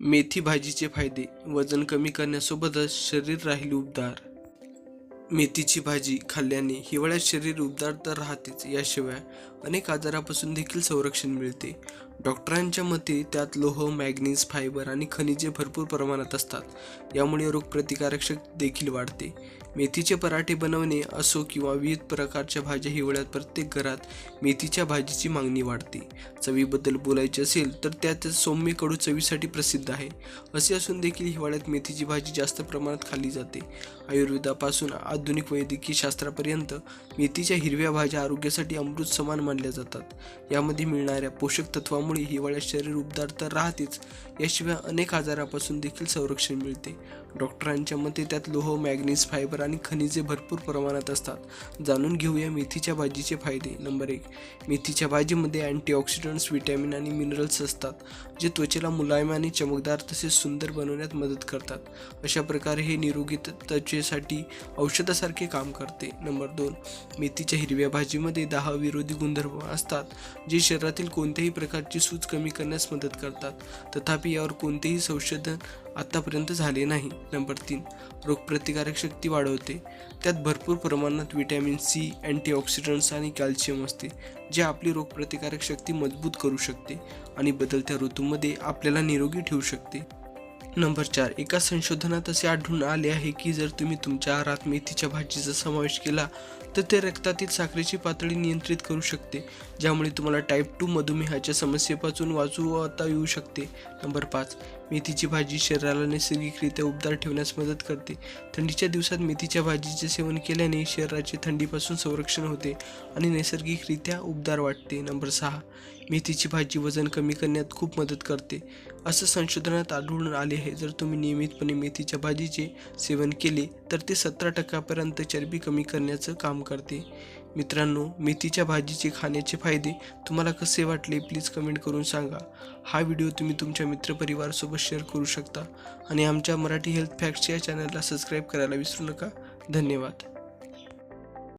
मेथी भाजीचे फायदे वजन कमी करण्यासोबतच शरीर राहील उबदार. मेथीची भाजी खाल्ल्याने हिवाळ्यात शरीर उबदार तर राहतेच याशिवाय अनेक आजारापासून देखील संरक्षण मिळते. डॉक्टरांच्या मते त्यात लोह मॅग्नीज फायबर आणि खनिजे भरपूर प्रमाणात असतात. यामुळे रोगप्रतिकारक शक्ती देखील वाढते. मेथीचे पराठे बनवणे असो किंवा विविध प्रकारच्या भाज्या हिवाळ्यात प्रत्येक घरात मेथीच्या भाजीची मागणी वाढते. चवीबद्दल बोलायचे असेल तर त्यात सौम्य कडू चवीसाठी प्रसिद्ध आहे. असे असून देखील हिवाळ्यात मेथीची भाजी जास्त प्रमाणात खाल्ली जाते. आयुर्वेदापासून आधुनिक वैद्यकीय शास्त्रापर्यंत मेथीच्या हिरव्या भाज्या आरोग्यासाठी अमृत समान मानल्या जातात. यामध्ये मिळणाऱ्या पोषक तत्वामुळे हिवाळ्यात शरीर उबदार तर राहतेच याशिवाय अनेक आजारापासून देखील संरक्षण मिळते. डॉक्टरांच्या मते त्यात लोह मॅग्नीज फायबर आणि खनिजे भरपूर प्रमाणात असतात. जाणून घेऊया मेथीच्या भाजीचे फायदे. नंबर एक मेथीच्या भाजीमध्ये अँटीऑक्सिडंट्स व्हिटॅमिन आणि मिनरल्स असतात जे त्वचेला मुलायम आणि चमकदार तसेच सुंदर बनवण्यात मदत करतात. अशा प्रकारे हे निरोगी त्वचेसाठी औषधासारखे काम करते. नंबर दोन मेथीच्या हिरव्या भाजीमध्ये दहा विरोधी गुणधर्म असतात जे शरीरातील कोणत्याही प्रकारचे सूज कमी करण्यास मदत करतात. तथापि यावर कोणतेही संशोधन आतापर्यंत झाले नाही. नंबर तीन रोगप्रतिकारक शक्ती वाढवते. त्यात भरपूर प्रमाणात विटॅमिन सी अँटीऑक्सिडंट्स आणि कॅल्शियम असते जे आपली रोगप्रतिकारक शक्ती मजबूत करू शकते आणि बदलत्या ऋतूमध्ये आपल्याला निरोगी ठेवू शकते. नंबर चार एका संशोधनात असे आढळून आले आहे की जर तुम्ही तुमच्या आहारात मेथीच्या भाजीचा समावेश केला तर ते रक्तातील साखरेची पातळी नियंत्रित करू शकते ज्यामुळे तुम्हाला टाईप टू मधुमेहाच्या समस्येपासून वाचवता येऊ शकते. नंबर पाच मेथीची भाजी शरीराला नैसर्गिकरित्या उबदार ठेवण्यास मदत करते. थंडीच्या दिवसात मेथीच्या भाजीचे सेवन केल्याने शरीराचे थंडीपासून संरक्षण होते आणि नैसर्गिकरित्या उबदार वाटते. नंबर सहा मेथीची भाजी वजन कमी करण्यात खूप मदत करते. असं संशोधनात आढळून आले आहे. जर तुम्ही नियमितपणे मेथीच्या भाजीचे सेवन केले तर ते सतरा टक्क्यापर्यंत चरबी कमी करण्याचं काम करते. मित्रांनो मेथीच्या भाजीचे खाण्याचे फायदे तुम्हाला कसे वाटले प्लीज कमेंट करून सांगा. हा व्हिडिओ तुम्ही तुमच्या मित्रपरिवारासोबत शेअर करू शकता आणि आमच्या मराठी हेल्थ फॅक्ट्स या चॅनलला सबस्क्राईब करायला विसरू नका. धन्यवाद.